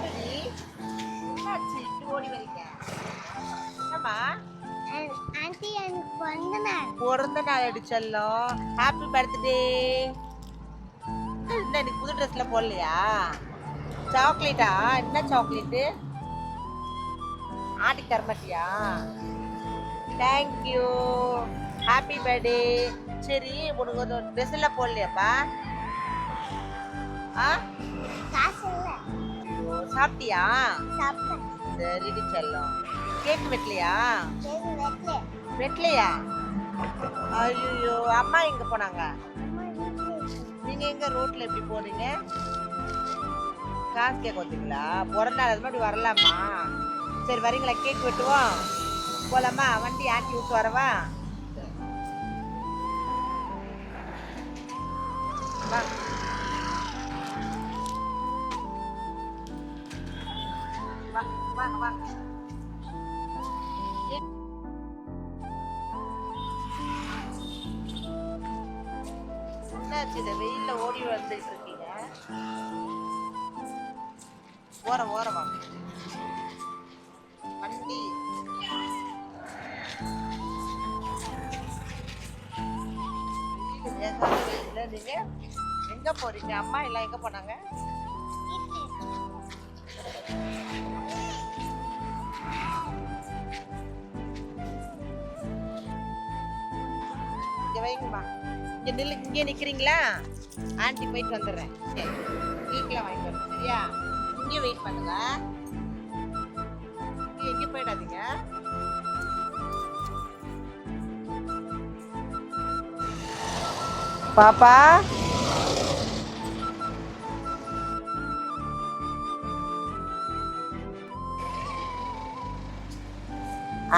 ஓடுடி என்னாச்சு? இப்படி ஓடி வரீங்க என்னம்மா? ஆன்ட்டி எனக்கு பிறந்த நாள் பிறந்த நாள் அடிச்சல்லோ ஹாப்பி பர்த்டே என்ன நீ புது ட்ரெஸ்ல போடலையா? சாக்லேட்டா என்ன சாக்லேட்டு ஆட்டி தரமாட்டியா தேங்க்யூ ஹாப்பி பர்த்டே சரி உனக்கு ஒரு ட்ரெஸ் எல்லாம் போடலையாப்பா? ஆ? காசு சாப்பிட்டியா? சரிடி செல்லம். கேக் வெட்டலையா? வெட்டலையா? ஐயோ அம்மா எங்க போனாங்க? நீங்க எங்க ரோட்ல எப்படி போறீங்க காசு கேட்க வந்தீங்களா? பிறந்த நாள் அது மாதிரி வரலாமா? சரி வரீங்களா? கேக் வெட்டுவோம். போலாமா? வண்டி ஆட்டி விட்டு வரவா? வா. ஓர ஓர வாங்க. வண்டி. நீங்க எங்க போறீங்க? அம்மா எல்லாம் எங்க போனாங்க? இங்க வைங்கம்மா. இங்க நில்லு இங்கே நிக்கிறீங்களா? ஆண்டி போயிட்டு வந்துடுறேன். சரி. வீட்டில் வாங்கிட்டு வரேன். சரியா? இங்கே வெயிட் பண்ணுங்க. இங்கே எங்கேயும் போயிடாதீங்க. பாப்பா.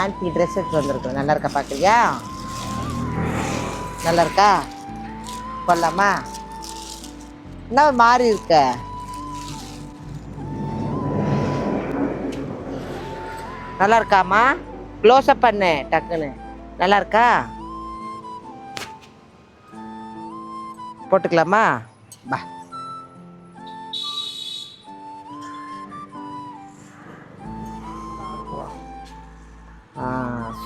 ஆன்ட்டி ட்ரெஸ் எடுத்து வந்திருக்கோம் நல்லா இருக்கா பார்க்குறியா நல்லா இருக்கா? கொல்லாமா? என்ன மாறி இருக்க? நல்லா இருக்காமா க்ளோஸ்அப் பண்ணு டக்குன்னு. நல்லா இருக்கா போட்டுக்கலாமா? பா. ஆ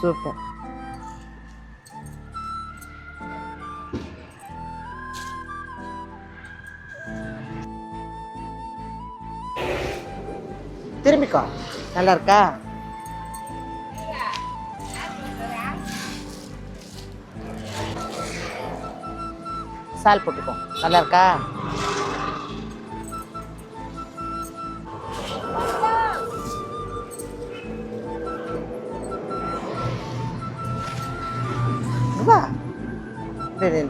சூப்பர் திரும்பிக்கோ. நல்லா இருக்கா மசால் போட்டுக்கோ நல்லா இருக்கா சரி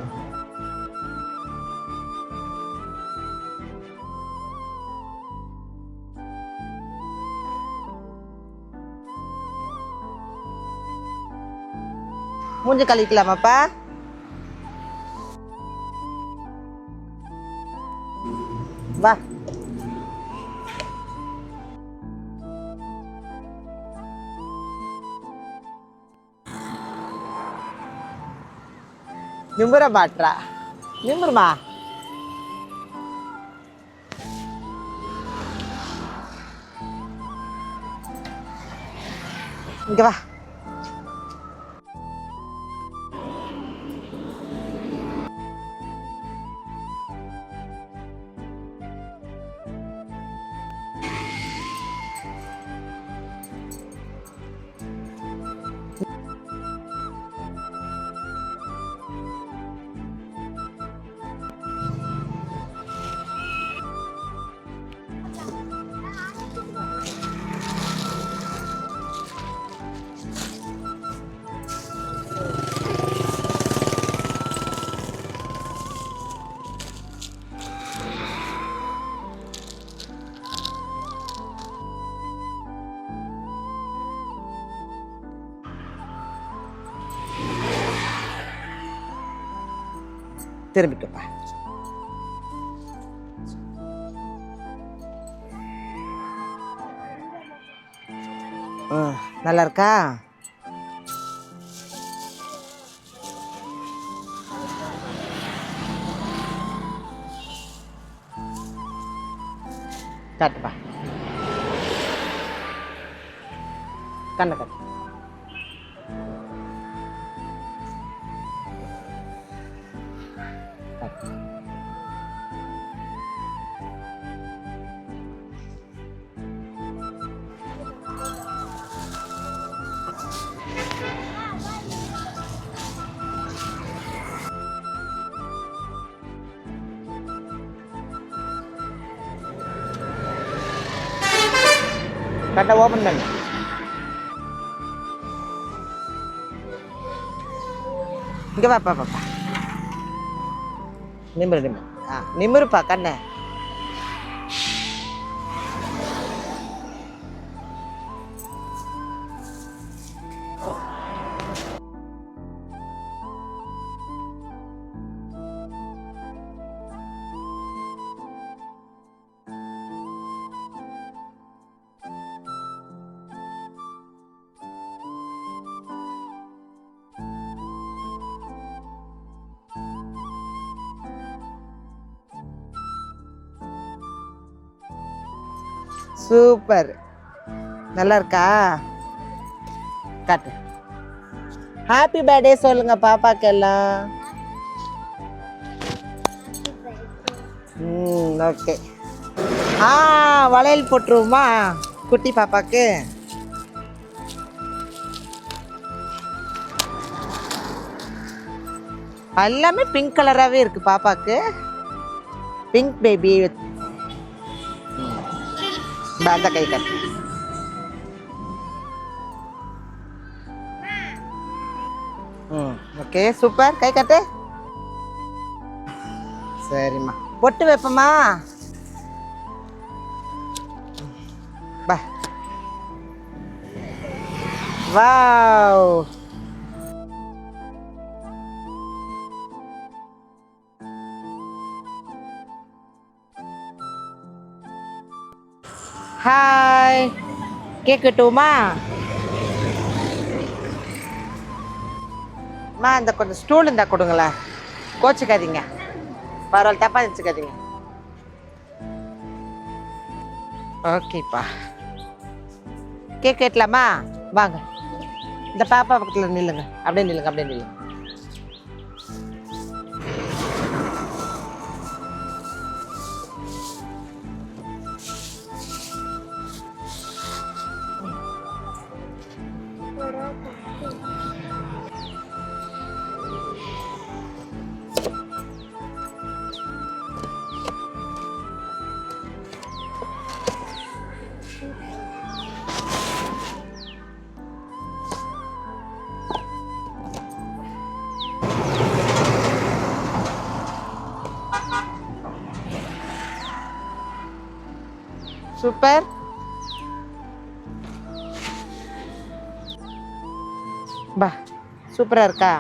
மூஞ்சி கழிக்கலாமாப்பா வா. நிமிர மாட்றா. நிம்புருமா இங்கே வா. திரும்பிட்டுப்பா. நல்லா இருக்கா காட்டுப்பா. கண்ணை கட்டு. கரெக்டாக ஓப்பன் பண்ணு இங்கே பாப்பா பாப்பா நிமிரு நிமிரு ஆ நிமிருப்பா கண்ணை சூப்பர். நல்லா இருக்கா காட்டு. ஹாப்பி பர்த்டே சொல்லுங்க பாப்பாக்கு எல்லாம் ம் ஓகே. ஆ வளையல் போட்டுருவோமா? குட்டி பாப்பாக்கு. எல்லாமே பிங்க் கலராகவே இருக்குது பாப்பாக்கு. பிங்க் பேபி கை கட்டு ம் ஓகே சூப்பர் கை கட்டு சரிம்மா பொட்டு வைப்பம்மா பா வாவ் ஹாய் கேட்கட்டுமா அம்மா இந்த கொஞ்சம் ஸ்டூல் இருந்தால் கொடுங்களேன். கோச்சிக்காதீங்க. பரவாயில்ல தப்பா நினச்சிக்காதீங்க. ஓகேப்பா. கேக் கேட்கலாமா வாங்க. இந்த பாப்பா பக்கத்தில் நில்லுங்க. அப்படியே நில்லுங்க அப்படியே நில்லுங்க. சூப்பர் பா சூப்பரா இருக்கா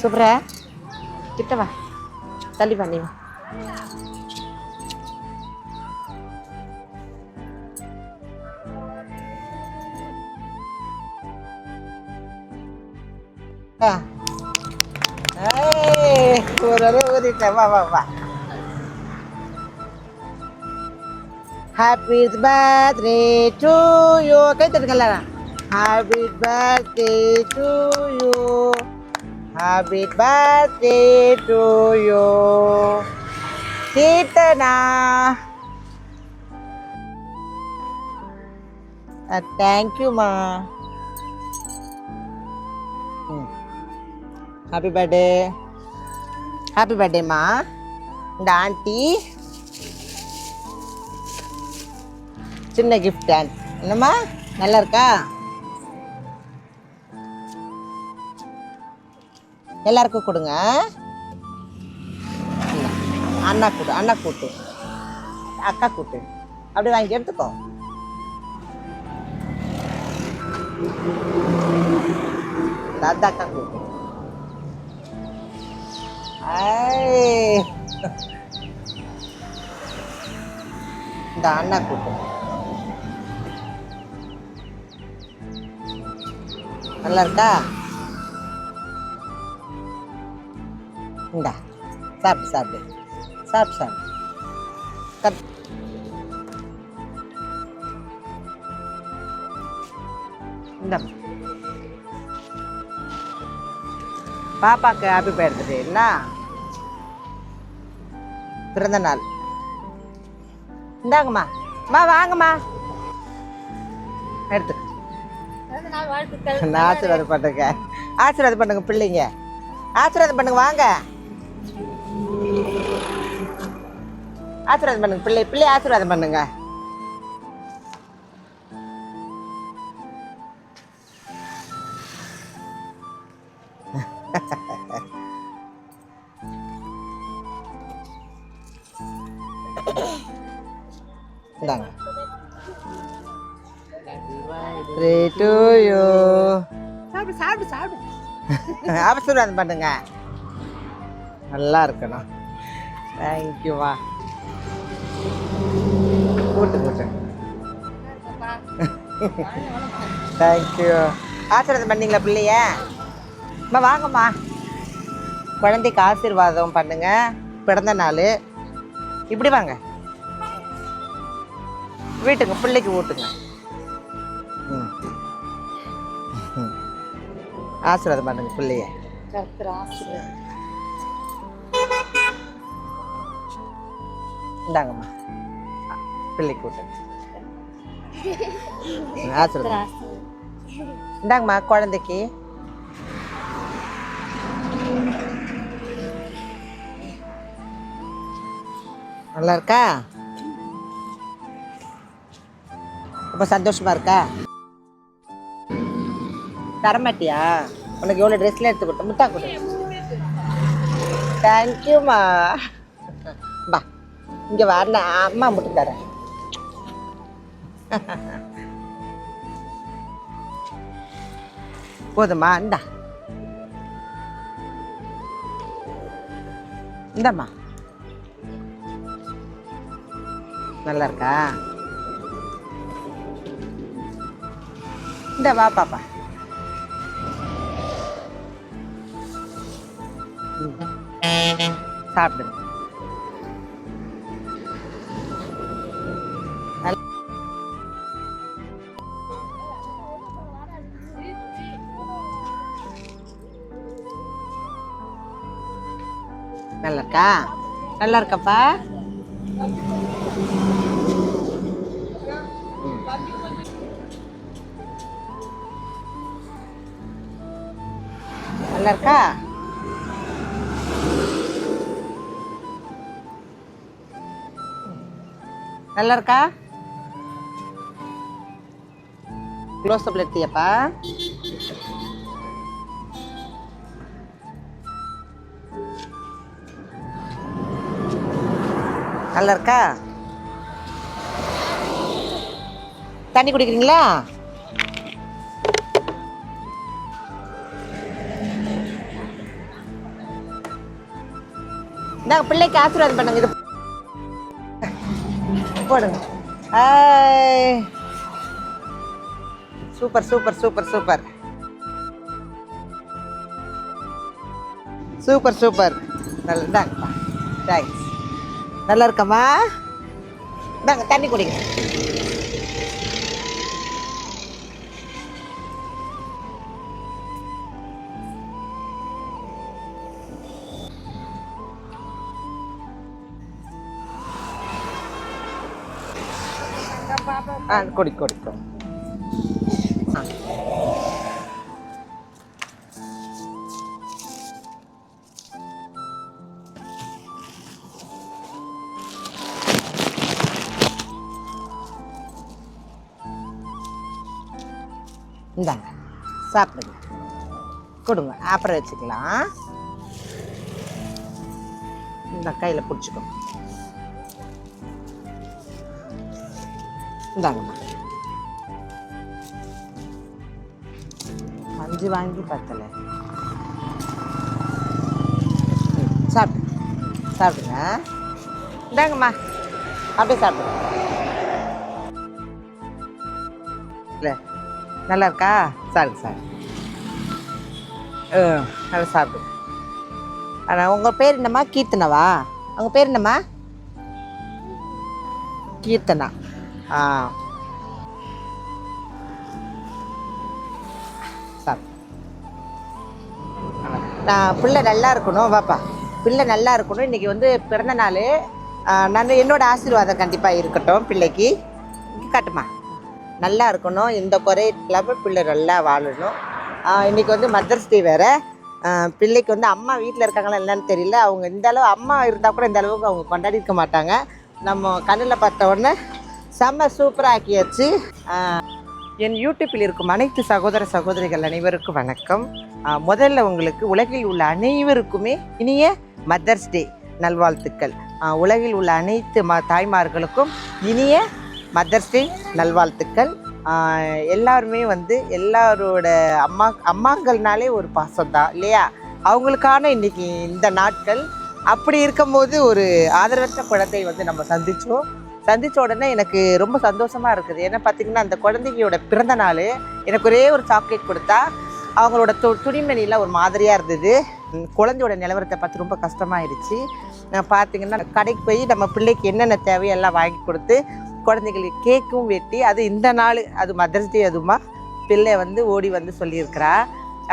சூப்பரா கிட்ட வா தள்ளி வா நீ வா ஆ. ஊதிட்டேன் வா வா வா. ஹாப்பி பர்த்டே டு யூ கை தட்டுக்கல happy birthday to you happy birthday to you Keerthana. தேங்க்யூம்மா ஹாப்பி பர்த்டே ஹாப்பி பர்த்டேம்மா இந்த ஆண்டி சின்ன கிஃப்ட் ஆண்ட் என்னம்மா? நல்லா இருக்கா? எல்லாருக்கும் கொடுங்க. அண்ணா கூட்டு அண்ணா கூட்டு. அக்கா கூட்டு. அப்படி வாங்கி எடுத்துக்கோ. இந்த அக்கா கூட்டு. இந்த அண்ணா கூட்டம் நல்லா இருக்கா? இந்தா சாப்பிட்டு சாப்பிடு. சாப்பிட்டு சாப்பிடு. கத் இந்த. பாப்பாக்கு ஹாப்பி பர்த்டே என்ன பிறந்த நாள். இந்தாங்கம்மா. அம்மா வாங்கம்மா. எடுத்துக்க நான் ஆசீர்வாதம் பண்ணுங்க ஆசீர்வாதம் பண்ணுங்க பிள்ளைங்க. ஆசீர்வாதம் பண்ணுங்க வாங்க. ஆசீர்வாதம் பண்ணுங்க பிள்ளை பிள்ளை ஆசீர்வாதம் பண்ணுங்க. ஆசீர்வாதம் பண்ணுங்க நல்லா இருக்கணும் தேங்க்யூவா கூட்டு கூட்டு தேங்க்யூ ஆசீர்வாதம் பண்ணீங்களா பிள்ளைய? அம்மா வாங்கம்மா. குழந்தைக்கு ஆசீர்வாதம் பண்ணுங்க. பிறந்த நாள். இப்படி வாங்க. வீட்டுக்கு பிள்ளைக்கு ஊட்டுங்க. ம் ம். ஆசீர்வாதம் பண்ணுங்க பிள்ளைய. கர்த்தர் இந்தாங்கம்மா. பிள்ளை கூட்டம் ம், இந்தாங்கம்மா குழந்தைக்கு. நல்லா இருக்கா? ரொம்ப சந்தோஷமா இருக்கா? தரமாட்டியா? உனக்கு எவ்வளோ ட்ரெஸ்லாம் எடுத்து கொடுத்த முத்தா கொடு. தேங்க்யூம்மா பா இங்கே வர அம்மா மட்டும் தரேன் போதுமா இந்தா. இந்தாம்மா. நல்லா இருக்கா? இந்த வா பாப்பா. சாப்பிடுங்க நல்லா இருக்கா நல்லா இருக்கப்பா நல்லா இருக்கா நல்லா இருக்கா க்ளோஸ் அப்ல எடுத்தியப்பா. நல்லா இருக்கா தண்ணி குடிக்கிறீங்களா? இந்தாங்க பிள்ளைக்கு ஆசீர்வாதம் பண்ணுங்க. இது போடுங்க. Hi super super super super. Super super. நல்ல இந்தாங்கப்பா தேங்க்ஸ் நல்லா இருக்கம்மா? இந்தாங்க தண்ணி குடிங்க. ஆ குடி குடி இந்தாங்க சாப்பிடுங்க. கொடுங்க அப்புறம் வச்சுக்கலாம். இந்த கையில் பிடிச்சிக்கோங்க இந்தாங்கம்மா. அஞ்சு வாங்கி பத்தலை. ம், சாப்பிடு. சாப்பிடுங்க. இந்தாங்கம்மா. அப்படியே சாப்பிடுங்க இல்லை நல்லா இருக்கா? சாரு சார் ஆ, நல்லா சாப்பிடு. ஆனால் உங்கள் பேர் என்னம்மா? கீர்த்தனவா? உங்கள் பேர் என்னம்மா? கீர்த்தனா. ஆ நான் பிள்ளை நல்லா இருக்கணும் வாப்பா. பிள்ளை நல்லா இருக்கணும் இன்றைக்கி வந்து பிறந்த நாள். நான் என்னோடய ஆசீர்வாதம் கண்டிப்பாக இருக்கட்டும் பிள்ளைக்கு. இங்க காட்டுமா. நல்லா இருக்கணும் எந்த குறை இல்லாமல் பிள்ளை நல்லா வாழணும். ஆஹ் இன்னைக்கு வந்து மதர்ஸ் டே வேறு. பிள்ளைக்கு வந்து அம்மா வீட்டில் இருக்காங்களா என்னன்னு தெரியல. அவங்க இந்த அளவு அம்மா இருந்தால் கூட இந்த அளவுக்கு அவங்க கொண்டாடி இருக்க மாட்டாங்க. நம்ம கண்ணில் பார்த்த உடனே செம்ம சூப்பராக்கியாச்சு என் யூடியூப்பில் இருக்கும் அனைத்து சகோதர சகோதரிகள் அனைவருக்கும் வணக்கம். முதல்ல உங்களுக்கு உலகில் உள்ள அனைவருக்குமே இனிய மதர்ஸ் டே நல்வாழ்த்துக்கள். உலகில் உள்ள அனைத்து ம தாய்மார்களுக்கும் இனிய மதர்ஸ் டே நல்வாழ்த்துக்கள். எல்லாருமே வந்து எல்லாரோட அம்மா அம்மாங்கள்னாலே ஒரு பாசம் தான் இல்லையா? அவங்களுக்கான இன்னைக்கு இந்த நாட்கள். அப்படி இருக்கும்போது ஒரு ஆதரவற்ற குழந்தை வந்து நம்ம சந்தித்தோம் சந்தித்த உடனே எனக்கு ரொம்ப சந்தோஷமாக இருக்குது. ஏன்னா பார்த்திங்கன்னா அந்த குழந்தைங்களோட பிறந்த நாள் எனக்கு ஒரே ஒரு சாக்லேட் கொடுத்தா அவங்களோட து துணிமணிலாம் ஒரு மாதிரியாக இருந்தது. குழந்தையோட நிலவரத்தை பார்த்து ரொம்ப கஷ்டமாயிருச்சு. நான் பார்த்திங்கன்னா கடைக்கு போய் நம்ம பிள்ளைக்கு என்னென்ன தேவையோ எல்லாம் வாங்கி கொடுத்து குழந்தைங்களுக்கு கேக்கும் வெட்டி அது இந்த நாள் அது மதர்ஸ் டே அதுமா பிள்ளை வந்து ஓடி வந்து சொல்லியிருக்கிறா.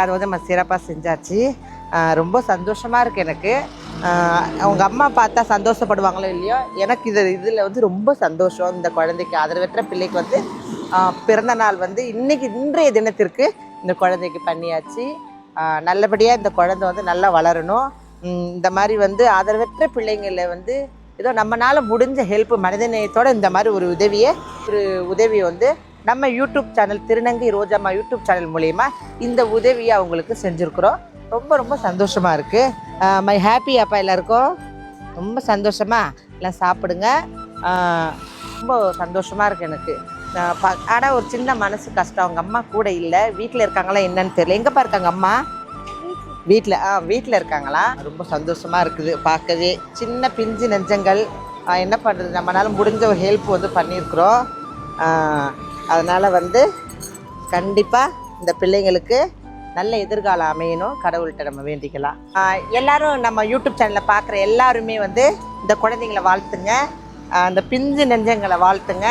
அது வந்து நம்ம சிறப்பாக செஞ்சாச்சு. ரொம்ப சந்தோஷமாக இருக்குது எனக்கு. அவங்க அம்மா பார்த்தா சந்தோஷப்படுவாங்களோ இல்லையோ எனக்கு இது இதில் வந்து ரொம்ப சந்தோஷம். இந்த குழந்தைக்கு ஆதரவற்ற பிள்ளைக்கு வந்து பிறந்த நாள் வந்து இன்னைக்கு இன்றைய தினத்திற்கு இந்த குழந்தைக்கு பண்ணியாச்சு. நல்லபடியாக இந்த குழந்தை வந்து நல்லா வளரணும். இந்த மாதிரி வந்து ஆதரவற்ற பிள்ளைங்களை வந்து ஏதோ நம்மளால் முடிஞ்ச ஹெல்ப் மனிதநேயத்தோட இந்த மாதிரி ஒரு உதவியை ஒரு உதவியை வந்து நம்ம யூடியூப் சேனல் திருநங்கை ரோஜாமா யூடியூப் சேனல் மூலயமா இந்த உதவியை அவங்களுக்கு செஞ்சுருக்குறோம். ரொம்ப ரொம்ப சந்தோஷமாக இருக்குது மை ஹாப்பி அப்பா எல்லாருக்கும். ரொம்ப சந்தோஷமா எல்லாம் சாப்பிடுங்க. ரொம்ப சந்தோஷமாக இருக்குது எனக்கு. ஆனால் ஒரு சின்ன மனசு கஷ்டம். அவங்க அம்மா கூட இல்லை. வீட்டில் இருக்காங்களா என்னன்னு தெரியல. எங்கேப்பா இருக்காங்க அம்மா? வீட்டில் ஆ வீட்டில் இருக்காங்களா? ரொம்ப சந்தோஷமாக இருக்குது பார்க்கவே. சின்ன பிஞ்சு நெஞ்சங்கள். என்ன பண்ணுறது நம்மளால முடிஞ்ச ஒரு ஹெல்ப் வந்து பண்ணியிருக்கிறோம். அதனால் வந்து கண்டிப்பாக இந்த பிள்ளைங்களுக்கு நல்ல எதிர்காலம் அமையணும். கடவுள்கிட்ட நம்ம வேண்டிக்கலாம். எல்லாரும் நம்ம யூடியூப் சேனலில் பார்க்குற எல்லாருமே வந்து இந்த குழந்தைங்கள வாழ்த்துங்க. அந்த பிஞ்சு நெஞ்சங்களை வாழ்த்துங்க.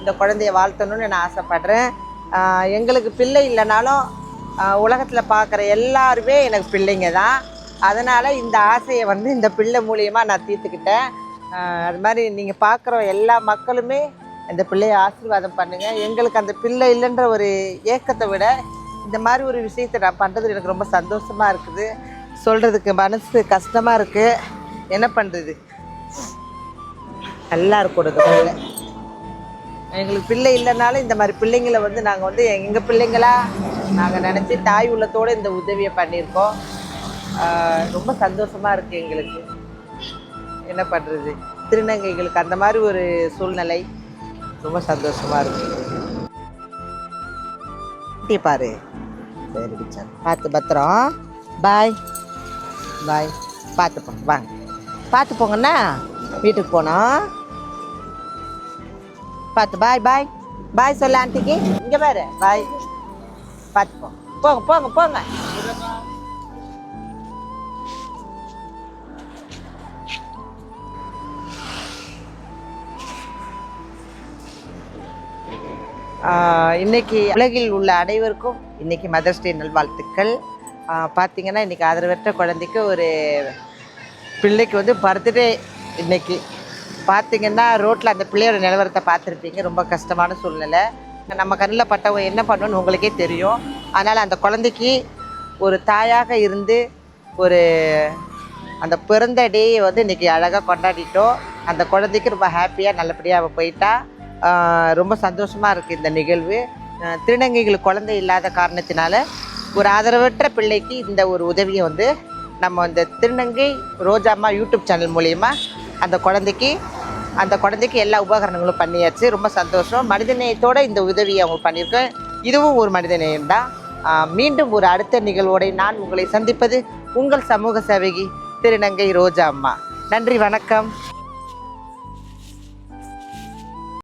இந்த குழந்தைய வாழ்த்தணும்னு நான் ஆசைப்படுறேன். எங்களுக்கு பிள்ளை இல்லைனாலும் உலகத்தில் பார்க்குற எல்லாருமே எனக்கு பிள்ளைங்க தான். அதனால் இந்த ஆசையை வந்து இந்த பிள்ளை மூலியமாக நான் தீர்த்துக்கிட்டேன். அது மாதிரி நீங்கள் பார்க்குற எல்லா மக்களுமே இந்த பிள்ளையை ஆசீர்வாதம் பண்ணுங்கள் எங்களுக்கு அந்த பிள்ளை இல்லைன்ற ஒரு ஏக்கத்தை விட இந்த மாதிரி ஒரு விஷயத்தை நான் பண்ணுறது எனக்கு ரொம்ப சந்தோஷமாக இருக்குது. சொல்கிறதுக்கு மனசு கஷ்டமாக இருக்குது என்ன பண்ணுறது நல்லா இருக்கணும் எங்களுக்கு பிள்ளை இல்லைனாலும் இந்த மாதிரி பிள்ளைங்களை வந்து நாங்கள் வந்து எங்கள் பிள்ளைங்களா? நாங்கள் நினச்சி தாய் உள்ளத்தோடு இந்த உதவியை பண்ணியிருக்கோம். ரொம்ப சந்தோஷமாக இருக்குது எங்களுக்கு. என்ன பண்ணுறது திருநங்கைகளுக்கு அந்த மாதிரி ஒரு சூழ்நிலை ரொம்ப சந்தோஷமாக இருக்குது பாரு. பேர் சரி பார்த்து பத்திரம். பாய். பாய். பார்த்து போங்க. வாங்க. பார்த்து போங்கண்ணா வீட்டுக்கு போனோம். பார்த்து பாய் பாய். பாய் சொல்ல ஆண்டிக்கு. இங்கே பாரு. பாய். பார்த்து போங்க போங்க போங்க போங்க. இன்னைக்கு உலகில் உள்ள அனைவருக்கும் இன்னைக்கு மதர்ஸ் டே நல்வாழ்த்துக்கள். பார்த்தீங்கன்னா இன்றைக்கி ஆதரவற்ற குழந்தைக்கு ஒரு பிள்ளைக்கு வந்து பர்த்டே இன்னைக்கு. பார்த்தீங்கன்னா ரோட்டில் அந்த பிள்ளையோட நிலவரத்தை பார்த்துருப்பீங்க. ரொம்ப கஷ்டமான சூழ்நிலை. நம்ம கண்ணில் பட்டவங்க என்ன பண்ணணும்னு உங்களுக்கே தெரியும். அதனால் அந்த குழந்தைக்கு ஒரு தாயாக இருந்து ஒரு அந்த பிறந்த டேயை வந்து இன்றைக்கி அழகாக கொண்டாடிட்டோம். அந்த குழந்தைக்கு ரொம்ப ஹாப்பியாக நல்லபடியாக அவள் போயிட்டா. ரொம்ப சந்தோஷமாக இருக்குது இந்த நிகழ்வு. திருநங்கைகள் குழந்தை இல்லாத காரணத்தினால ஒரு ஆதரவற்ற பிள்ளைக்கு இந்த ஒரு உதவியை வந்து நம்ம அந்த திருநங்கை ரோஜாம்மா யூடியூப் சேனல் மூலயமா அந்த குழந்தைக்கு அந்த குழந்தைக்கு எல்லா உபகரணங்களும் பண்ணியாச்சு. ரொம்ப சந்தோஷம். மனிதநேயத்தோடு இந்த உதவியை அவங்க பண்ணியிருக்கேன். இதுவும் ஒரு மனிதநேயம் தான் மீண்டும் ஒரு அடுத்த நிகழ்வோடு நான் உங்களை சந்திப்பது உங்கள் சமூக சேவகி திருநங்கை ரோஜா அம்மா. நன்றி வணக்கம்.